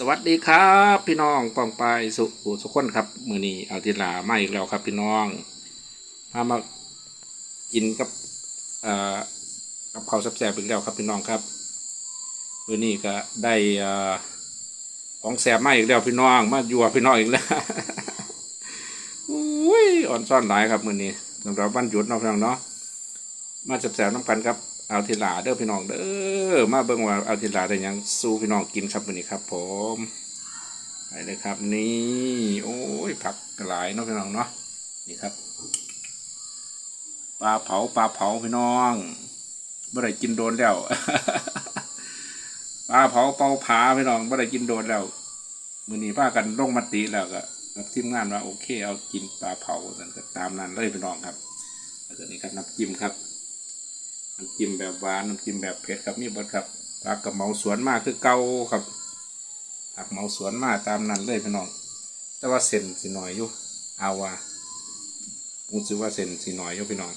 สวัสดีครับพี่น้องปองปายสุขสุขคนครับ มือนี้เอาทีลามาอีกแล้วครับพี่น้องพามากินกับเอ่อกับข้าวแซ่บๆอีกแล้วครับพี่น้องครับ มือนี้ก็ได้เอ่อของแซ่บมาอีกแล้วพี่น้องมาอยู่กับพี่น้องอีกแล้วอุ้ยอ่อนซ่อนหลายครับมือนี้สำหรับวันหยุดนาะพี่น้องเนาะมาแซ่บๆน้ำกันครับ เอาทีลาเด้อพี่น้องเด้อมาเบิ่งว่าเอาทีลาได้ยังสู้พี่น้องกินครับมื้อนี้ครับ ผมไปเลยครับ นี่ โอ้ยผักหลายเนาะพี่น้องเนาะนี่ครับปลาเผาปลาเผาพี่น้องบ่อได้กินโดนแล้วปลาเผาเปาผาพี่น้องบ่อได้กินโดนแล้วมือนี้พากันลงมติแล้วก็กับทีมงานว่าโอเค เอากินปลาเผาสันก็ตามนั้นเลยพี่น้องครับแล้วนี่ครับน้ำจิ้มครับ น้ำจิ้มแบบหวานน้ำจิ้มแบบเผ็ดครับนี่บดครับผักกับเหมาสวนมากคือเก่าครับผักเหมาสวนมากตามนั้นเลยพี่น้อง แต่ว่าเส้นสิหน่อยอยู่เอาว่าผมซื้อว่าเส้นสิหน่อยอยู่พี่น้อง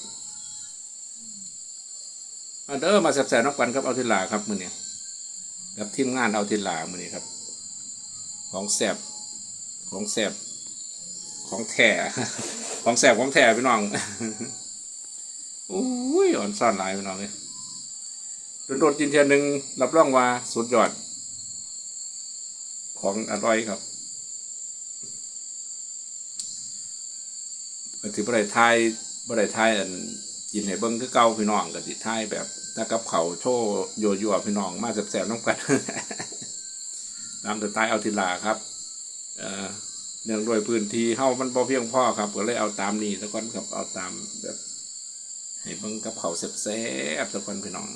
เด้อมาแซ่บๆนักวันครับเอาทิลาครับมือเนี้กับทีมงานเอาทิลามือเนี้ครับ ของแซ่บของแซ่บของแท้ของแซ่บของแท้พี่น้อง โอ้ยอ่อนซ่อนหลายไปหน่อยเลยโดนๆกินเทียนหนึ่งรับรองว่าสุดยอด ของอร่อยครับก็ถือบ่ได้ทายบ่ได้ทายอันกินให้เบิ่งคือเก่าพี่น้องก็สิทายแบบถ้ากับเขาโชว์โยั่พี่น้องมาแซ่บๆน้ำกันตามสไตล์เอาทีลาครับเอ่อเนื่องด้วยพื้นที่เฮามันบ่เพียงพ่อครับ ก็เลยเอาตามนี้แล้วก่อนครับเอาตามแบบ ให้เบิ่งกับเขาแซ่บๆทุกคนพี่น้อง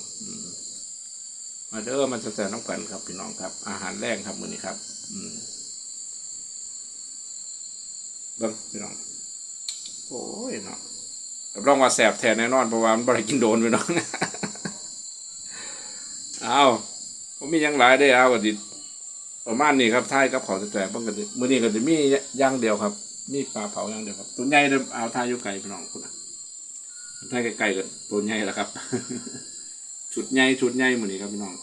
มาเด้อมันจะแซ่บน้ำกันครับพี่น้องครับ อาหารแรงครับมื้อนี้ครับ อืมเบิ่งพี่น้อง โอ้ยเนาะรับรองว่าแซ่บแท้แน่นอนเพราะว่ามันบ่ได้กินโดนพี่น้องเอาผมมียังหลายได้อเอาก็ดิประมาณนี้ครับท้ายกับเขาแซ่บเบิ่งกันมื้อนี้ก็สิมีย่างเดียวครับ มีปลาเผาย่างเดียวครับตัวใหญ่เด้อเอาทายอยู่ไกลพี่น้องพุ่นน่ะ ถ้าใกลๆกับตัวใหญ่แล้วครับ ชุดใหญ่ชุดใหญ่หมือนี้ครับพี่น้อง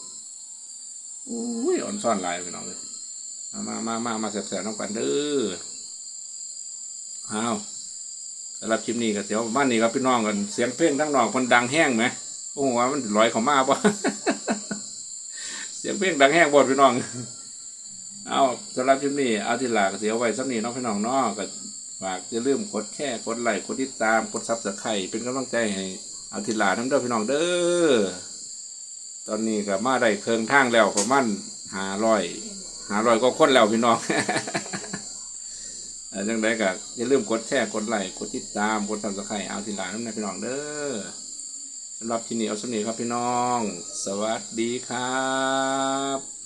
โอ้ยอ่อนซ่อนลายพี่น้องเลยมามามามามาแสบๆน้องกันเด้ออ้าวสำหรับคลิปนี้ก็เสียวบ้านนี้ครับพี่น้องกันเสียงเพลงทั้งนอกมันดังแห้งไหมโอ้โหมันลอยเข้ามาปะเสียงเพลงดังแห้งบดพี่น้อง เอาสำหรับคลิปนี้เอาทีหลาก็เสียวไว้สักนี้น้องพี่น้องเนาะก็ ฝากอย่าลืมกดแค่กดไลค์กดติดตามกดซับสไครต์เป็นกำลังใจให้อาทิลาทั้งเด้อพี่น้องเด้อตอนนี้ก็มาได้เครื่องทางแล้วประมาณหาร้อยหาร้อยก็คนแล้วพี่น้องเออจังไดก็อย่าลืมกดแชร์กดไลค์กดติดตามกดซับสไครต์เอาทิลาทั้งนั้นพี่น้องเด้อสำหรับที่นี่เอาสำนีครับพี่น้อง สวัสดีครับ